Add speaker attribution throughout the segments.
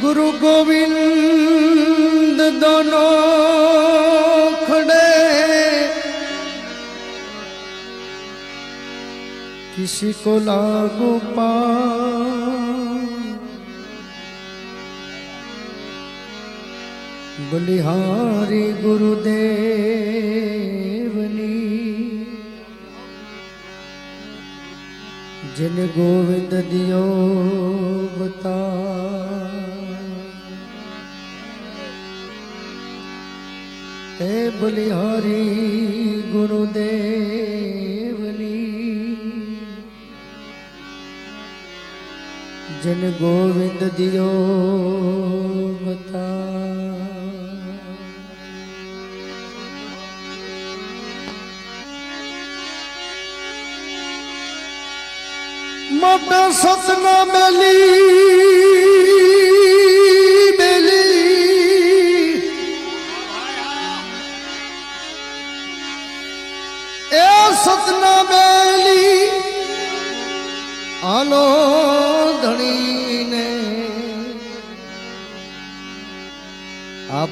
Speaker 1: ગુરુ ગોવિંદ દોનો ખડે. કિસી કો લાગુ બલિહારી ગુરુદેવની. જન ગોવિંદ દિયો બતા એ બોલી હરી ગુરુદેવની જન ગોવિંદ દિયો બતા મોટા સતના મેલી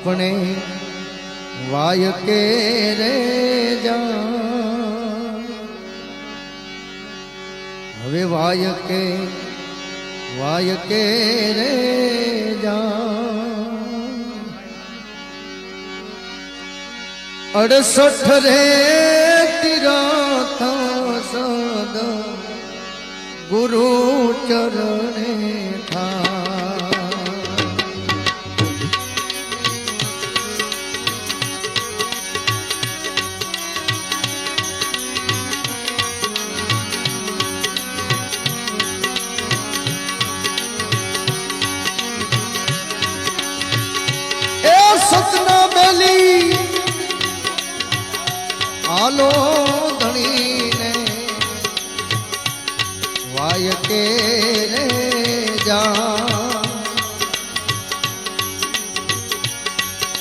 Speaker 1: આપણે વાય કે રે જા હવે વાય કે વાય કે રે જા અડસઠ રે તિરથ સદ ગુરુ ચરણે થા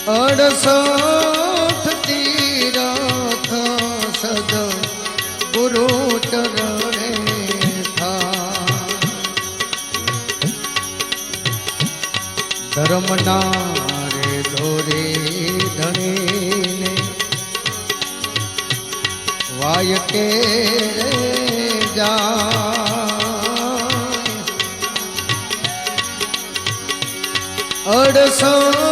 Speaker 1: અડસઠ તીરથ સદ ગુરુ ચરણે ધર્મના રે ધોરે ધણીને વાય કે જા અડસઠ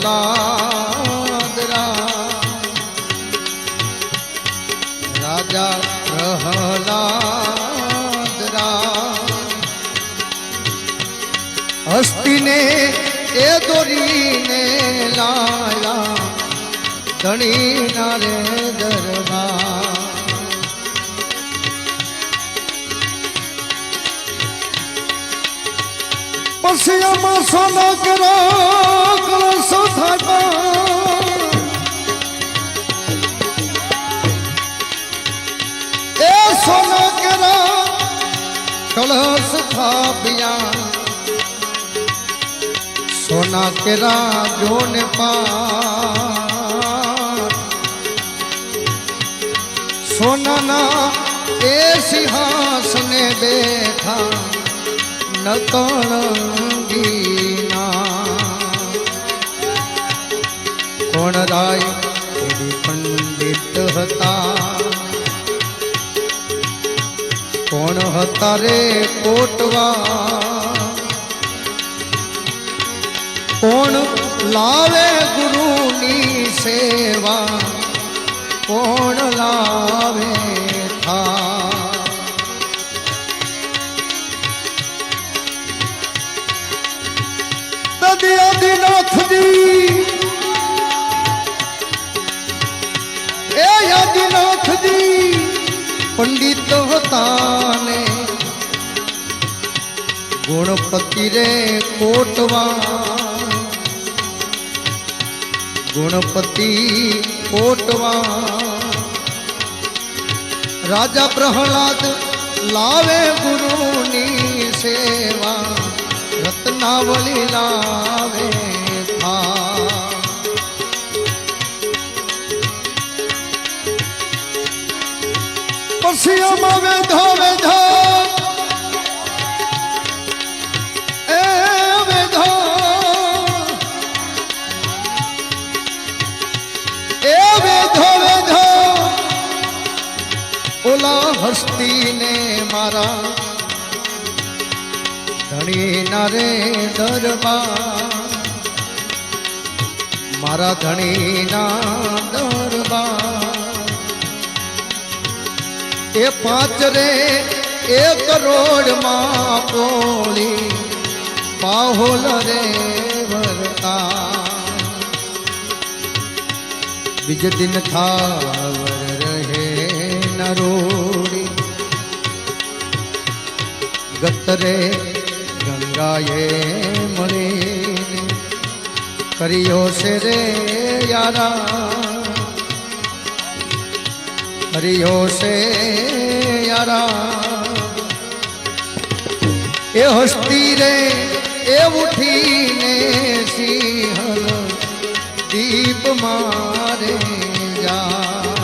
Speaker 1: પ્રહલાદ. રાજા પ્રહલાદ. હસ્તીને એ દોરીને લાયા ધણી ના રે દરબાર પછી આમાં સોના કરો કલસો થાપા એ સોના કરો જોને પા સોનાના એ સિંહાસને બેઠા નકળંગીના રાય પંડિત હતા. કોણ હતા રે કોટવા? કોણ લાવે ગુરુની સેવા? કોણ લાવે માને. ગુણપતિ રે કોટવા. ગુણપતિ કોટવા. રાજા પ્રહલાદ લાવે ગુરુની સેવા. રત્નાવલી લા મારા. ધણી નરે દરબાર મારા ધણી ના દરબાર એ પાંચ રે એ કરોડમાં પોળી પાહોલ રે વરતા. બીજ દિન થાવર ગતરે ગંગાએ મળીને કર્યો છે રે યારા? હરિયો છે યારા? એ હસ્તી રે, એ ઉઠીને સિંહ દીપ મારે જા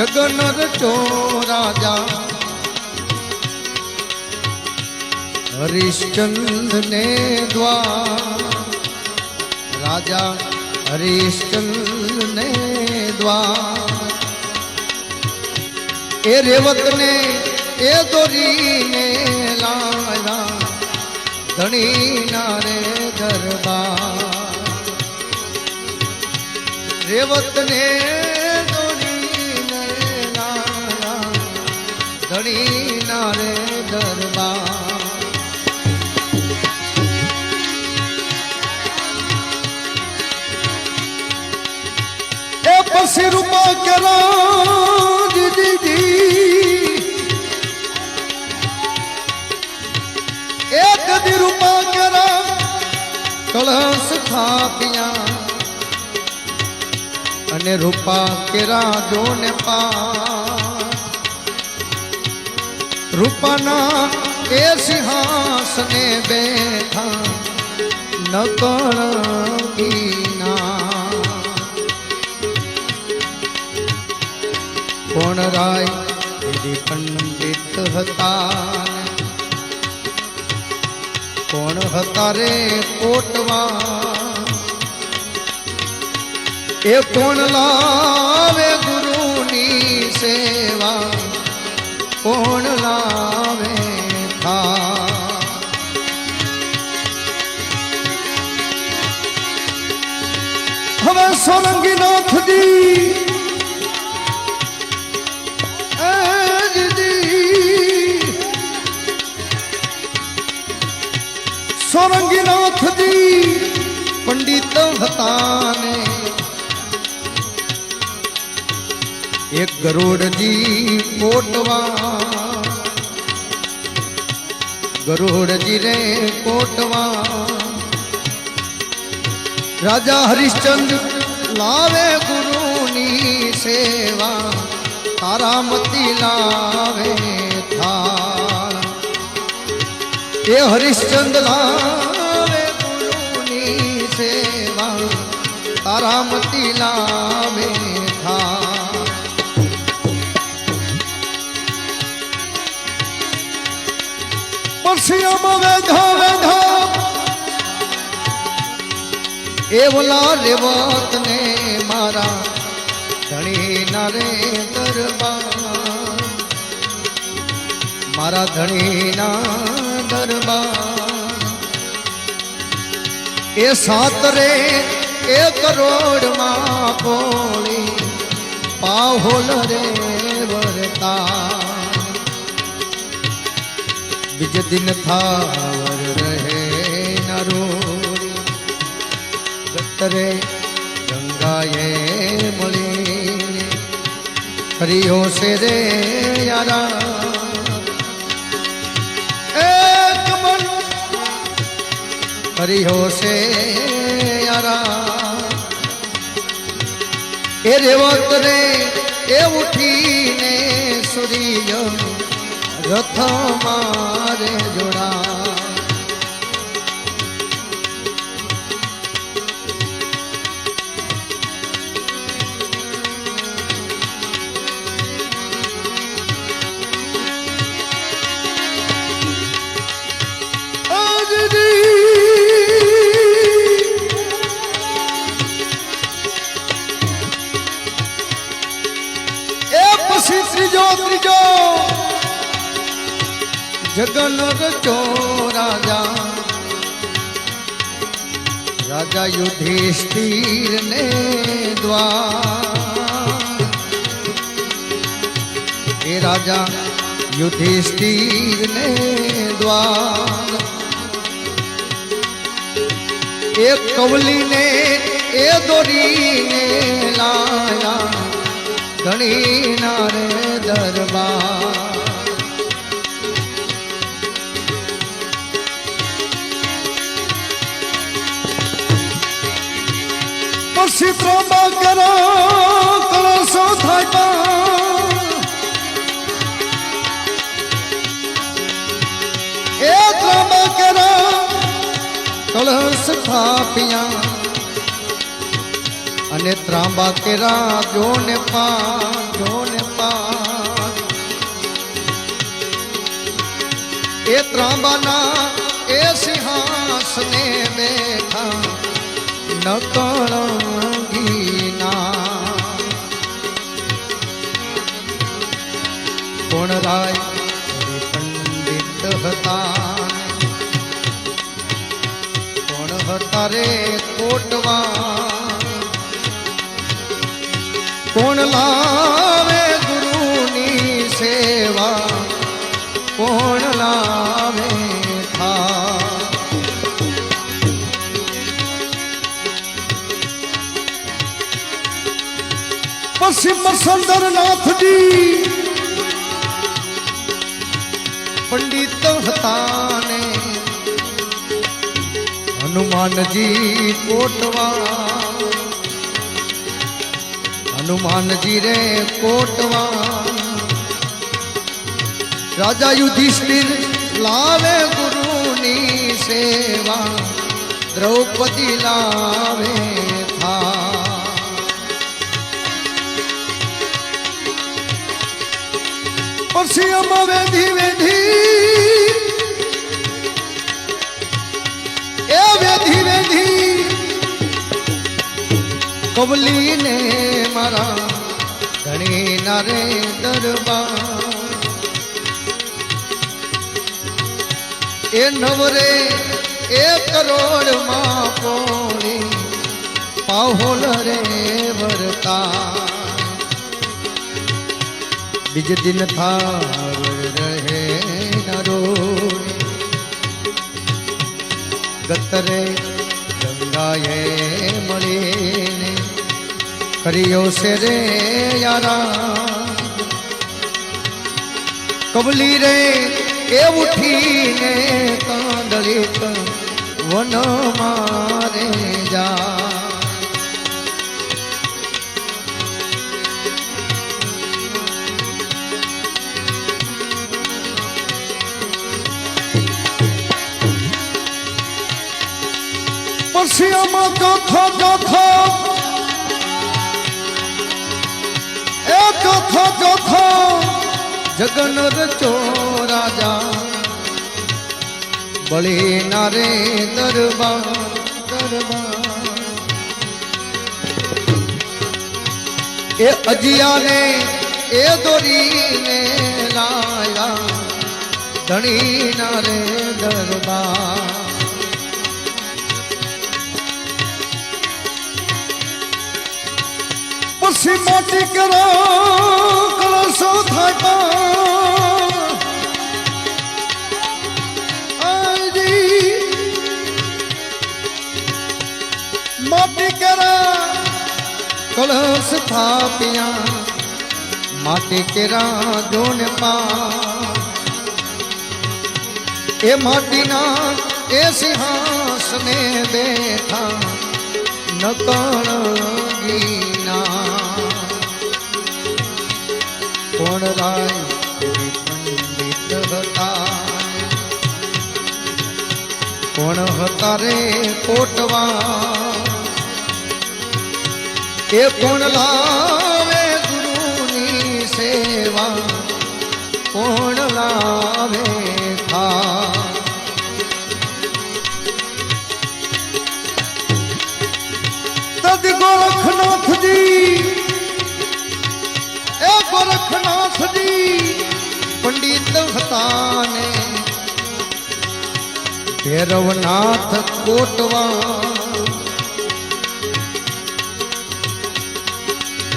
Speaker 1: જગન રચો રાજા હરિશ્ચંદ ને દ્વાર. રાજા હરિશ્ચંદ ને દ્વાર. એ રેવત ને એ દોરીને લાવ્યા. ધણી ના રે દરબાર. રેવત ને ધણી નારે દરબાર. એ પછી રૂપા કરા, દીદી એ દી રૂપા કરા, કળશ થાપ્યા. અને રૂપા કેરા જોને પા રૂપાના એ સિંહાસને બેઠા નકળગીના કોણ રાય? પંડિત હતા કોણ હતા રે કોટવા? એ કોણ લાવે ગુરુની સેવા? પંડિત હતા ને એક ગરોડજી કોટવા. ગરોડજી રે કોટવા. રાજા હરિશ્ચંદ્ર, લાવે ગુરુની સેવા. તારામતી લાવે થા એ હરિશ્ચંદ્ર લાવે તારામતી તિલા થાળ પરસિયામાં વેધા વેધા એવલા રેવત ને મારા ધણી ના રે દરબાર મારા ધણીના દરબાર એ સાતરે એ કરોડમાં પોળી પાહોલ રે વરતા. બીજ દિન થાવર રહે નરો ગતરે ગંગાએ મળી હરિયો છે રે યારા હરિયો છે યારા એ રેવત રે એ ઉઠીને સૂર્ય રથ મારે જોડા જગન રચો રાજા? રાજા યુધિષ્ઠિર ને દ્વાર. એ રાજા યુધિષ્ઠિર ને દ્વાર. એ કવલીને, એ દોરીને લાયા. ધણી નારે દરબાર. ત્રંબા કરો કળશો થાય. એ ત્રંબા કરો કળશ થાપ્યા. અને ત્રાંબા કેરા, જોને પા જોને પા એ ત્રાંબાના એ સિંહાસને બેઠા. રાય પંડિત હતા કોણ હતા રે કોટવા. કોણ લાવે સુંદરનાથજી પંડિત હતા ને હનુમાનજી કોટવા. હનુમાનજી રે કોટવા. રાજા યુધિષ્ઠિર લાવે ગુરુની સેવા. દ્રૌપદી લાવે અમા વેધી વેધી. એ વેધી વેધી. કબલીને મારા ધણી નારે દરબાર. એ નવરે એ કરોડમાં પોણી પાહોલ રે વરતા. બીજ દિન થાર રહે નરો. ગતરે ગંગાએ મળીને કર્યો છે રે યારા કબલી રે એ ઉઠીને કાંદલિત વન મારે જા. ચોથો ચોથો એ ચોથો ચોથો જગન રચો રાજા બળી ના રે દરબાર દરબાર. એ અજિયાને, એ દોરીને લાયા. ધણી ના દરબાર. માટી કરો પાર. આજી માટી કરા, કળશ થાપ્યા. માટી કેરા જોને પા એ માટીના એ સિંહાસને બેઠા નકળગીના રાય પંડિત હતા કોણ હતા રે કોટવા. એ કોણ લાવે ગુરુની સેવા કોણ લાવે તદ ગોરખનાથજી ગોરખનાથજી પંડિત હતા ને ભૈરવનાથ કોટવા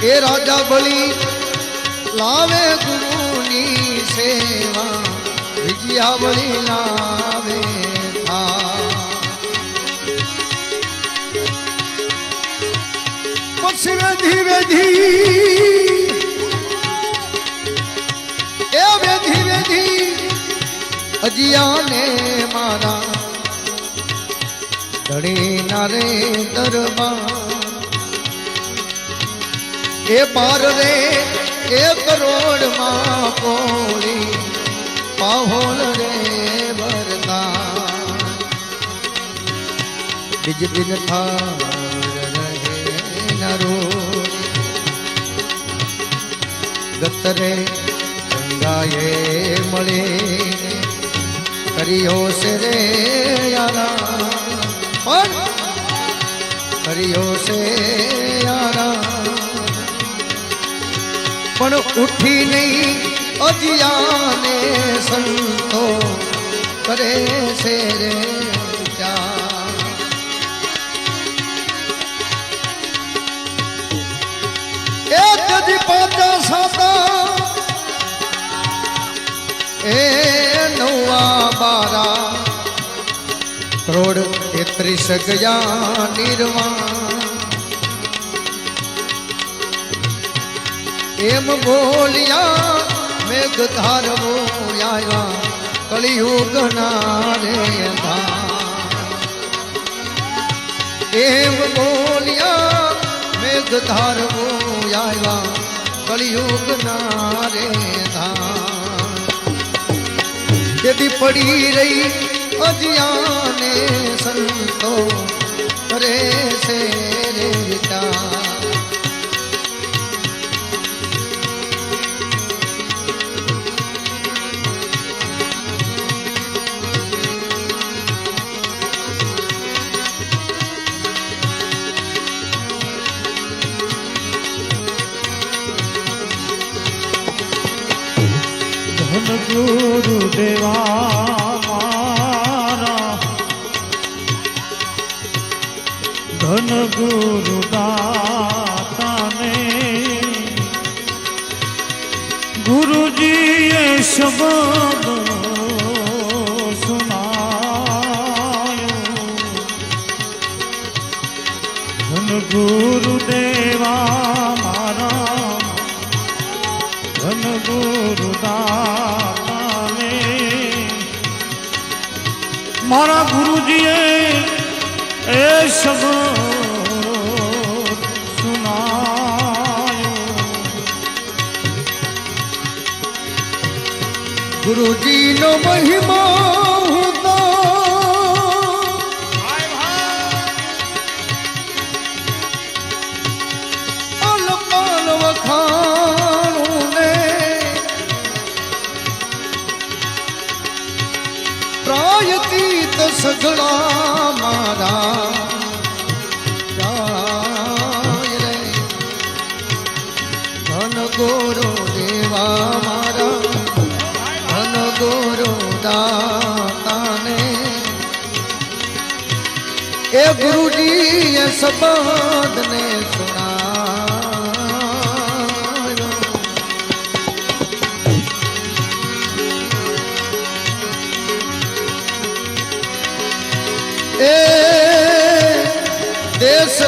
Speaker 1: એ રાજા બળી લાવે ગુરુની સેવા, વિજયા બળી લાવે પછી વેધી વેધી અજિયાને મારા. ધણી ના રે દરબાર. એ પાર રે, એ કરોડમાં કોળી પાહોલ રે ભરતા બીજ દિન રહે ગતરે ગંગાએ મળે કર્યો છે રે કર્યો છે પણ ઉઠી નહીં અજિયાને સંતો કરે છે રે એ તજી પાતા સાતા એ નવા બારા કરોડ તેત્રીસ ગયા નિર્વાણ એમ બોલ્યા મેઘ ધારવો આવ્યા કળિયુગ ના રે ધા એમ બોલ્યા મેઘ ધારવો આવ્યા કળિયુગ ના રે ધા તેથી પડી રહી. અજિયાને સંતો કરે છે.
Speaker 2: ધન ગુરુ દેવા મારા. ધન ગુરુ દાતાને ગુરુજીએ શબ્દ સુનાયો. ધન ગુરુ ગુરુજીએ એ શબ્દ સુનાયો
Speaker 1: ગુરુજીનો મહિમા સગડા મારા ધન ગોરો દેવા મારા ધન ગુરુ દાતાને એ ગુરુજી એ શબ્દને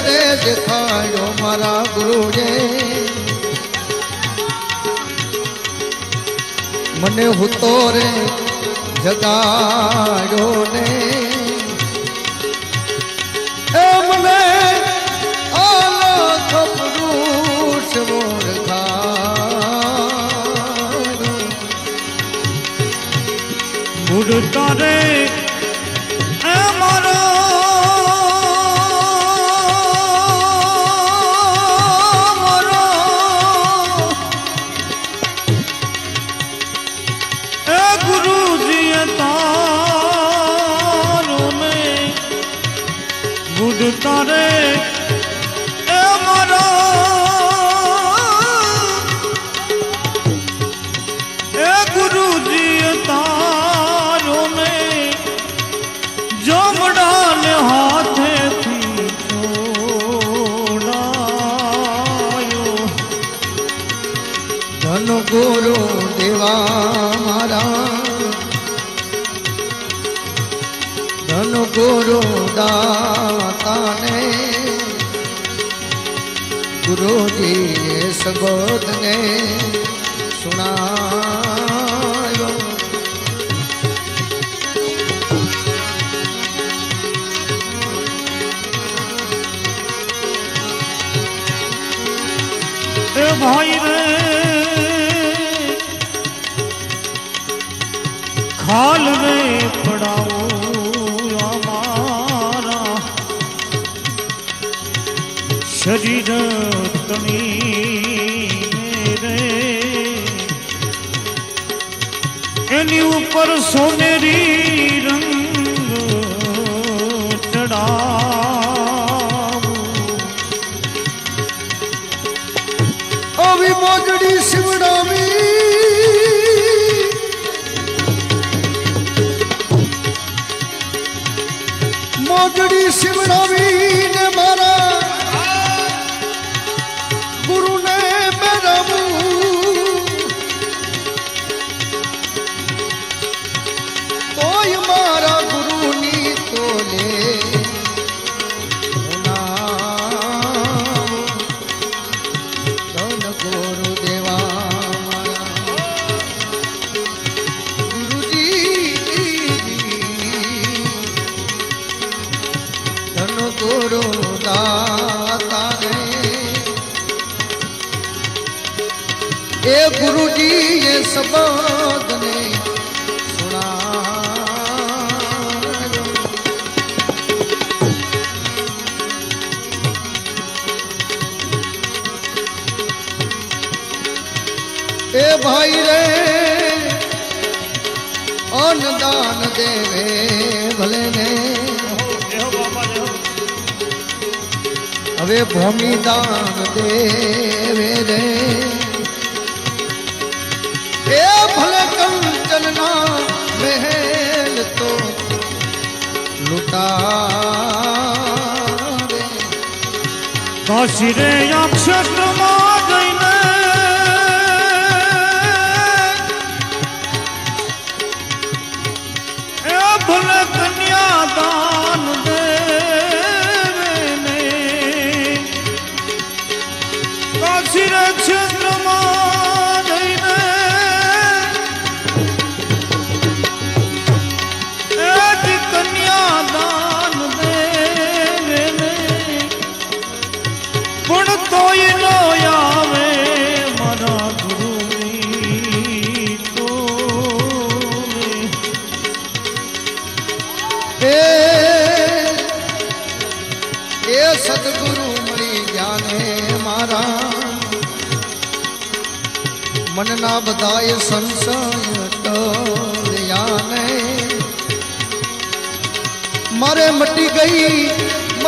Speaker 1: ને દેખાયો મારા ગુરુજે મને હુતો રે જગાડ્યો ને. એ મને
Speaker 2: તારે એ ભાઈ રે ખાલ રે પડાવો અમારા. શરીર
Speaker 1: એ ભાઈ રે, અન્નદાન દેવે ભલે ને. હવે ભૂમિ દાન દેવે રે. એ ભલે કંચન ના મહેલ તો લૂટા
Speaker 2: કાશી રે અક્ષરમાં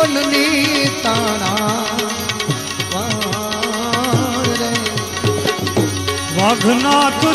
Speaker 1: મનની તાણા.
Speaker 2: વાઘનાથ